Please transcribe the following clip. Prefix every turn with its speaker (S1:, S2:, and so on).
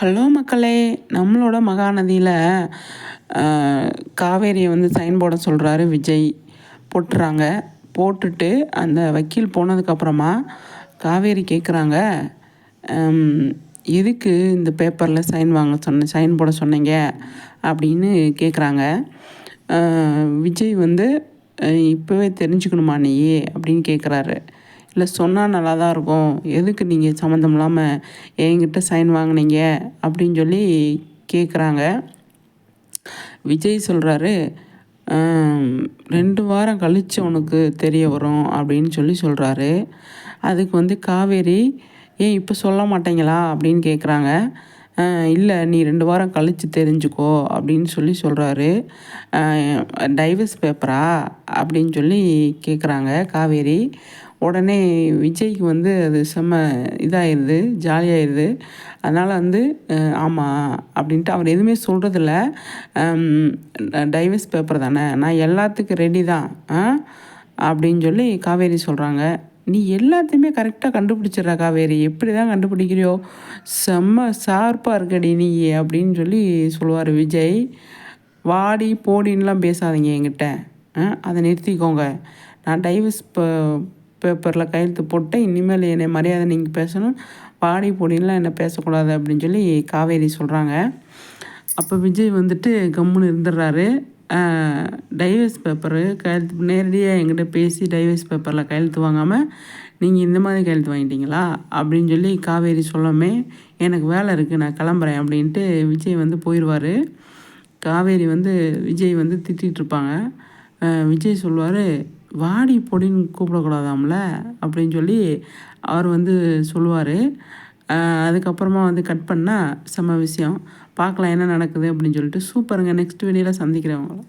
S1: Hello மக்களே நம்மளோட மகாநதியில் காவேரியை வந்து சைன் போட சொல்கிறாரு விஜய். போட்டுறாங்க. போட்டுட்டு அந்த வக்கீல் போனதுக்கப்புறமா காவேரி கேட்குறாங்க எதுக்கு இந்த பேப்பரில் சைன் வாங்க சொன்ன சைன் போட சொன்னீங்க? அப்படின்னு கேட்குறாங்க விஜய் வந்து இப்போவே தெரிஞ்சுக்கணுமா நீ அப்படின்னு கேட்குறாரு இல்லை சொன்னால் நல்லா தான் இருக்கும். எதுக்கு நீங்கள் சம்மந்தம் இல்லாமல் என்கிட்ட சைன் வாங்கினீங்க? அப்படின்னு சொல்லி கேட்குறாங்க விஜய் சொல்கிறாரு ரெண்டு வாரம் கழித்து உனக்கு தெரிய வரும் அப்படின்னு சொல்லி சொல்கிறாரு அதுக்கு வந்து காவேரி ஏன் இப்போ சொல்ல மாட்டேங்களா? அப்படின்னு கேட்குறாங்க இல்லை நீ ரெண்டு வாரம் கழித்து தெரிஞ்சுக்கோ அப்படின்னு சொல்லி சொல்கிறாரு டைவர்ஸ் பேப்பரா? அப்படின்னு சொல்லி கேட்குறாங்க காவேரி. உடனே விஜய்க்கு வந்து அது செம்ம இதாகிடுது ஜாலியாகிடுது அதனால் வந்து ஆமாம் அப்படின்ட்டு அவர் எதுவுமே சொல்கிறதில்ல டைவர்ஸ் பேப்பர் தானே நான் எல்லாத்துக்கும் ரெடி தான் அப்படின்னு சொல்லி காவேரி சொல்கிறாங்க நீ எல்லாத்தையுமே கரெக்டாக கண்டுபிடிச்சிட்ற காவேரி எப்படி தான் கண்டுபிடிக்கிறியோ? செம்ம ஷார்ப்பாக இருக்கடி நீ அப்படின்னு சொல்லி சொல்லுவார் விஜய். வாடி போடின்லாம் பேசாதீங்க என்கிட்ட அதை நிறுத்திக்கோங்க. நான் டைவர்ஸ் இப்போ பேப்பரில் கையெழுத்து போட்டு இனிமேல் என்னை மரியாதை நீங்கள் பேசணும். பாடி பொடியெலாம் என்னை பேசக்கூடாது அப்படின்னு சொல்லி காவேரி சொல்கிறாங்க அப்போ விஜய் வந்துட்டு கம்முன்னு இருந்துடுறாரு டைவர்ஸ் பேப்பரு கையெழுத்து நேரடியாக எங்கிட்ட பேசி டைவர்ஸ் பேப்பரில் கையெழுத்து வாங்காமல் நீங்கள் இந்த மாதிரி கையெழுத்து வாங்கிட்டீங்களா? அப்படின்னு சொல்லி காவேரி சொல்லாமே எனக்கு வேலை இருக்குது நான் கிளம்புறேன் அப்படின்ட்டு விஜய் வந்து போயிடுவார் காவேரி வந்து விஜய் வந்து திட்டிகிட்ருப்பாங்க விஜய் சொல்லுவார் வாடி பொடின்னு கூப்பிடக்கூடாதாம்ல? அப்படின்னு சொல்லி அவர் வந்து சொல்லுவார். அதுக்கப்புறமா வந்து கட் பண்ணால் செம்ம விஷயம். பார்க்கலாம் என்ன நடக்குது அப்படின்னு சொல்லிட்டு சூப்பருங்க நெக்ஸ்ட் வீடியோவில் சந்திக்கிறவங்க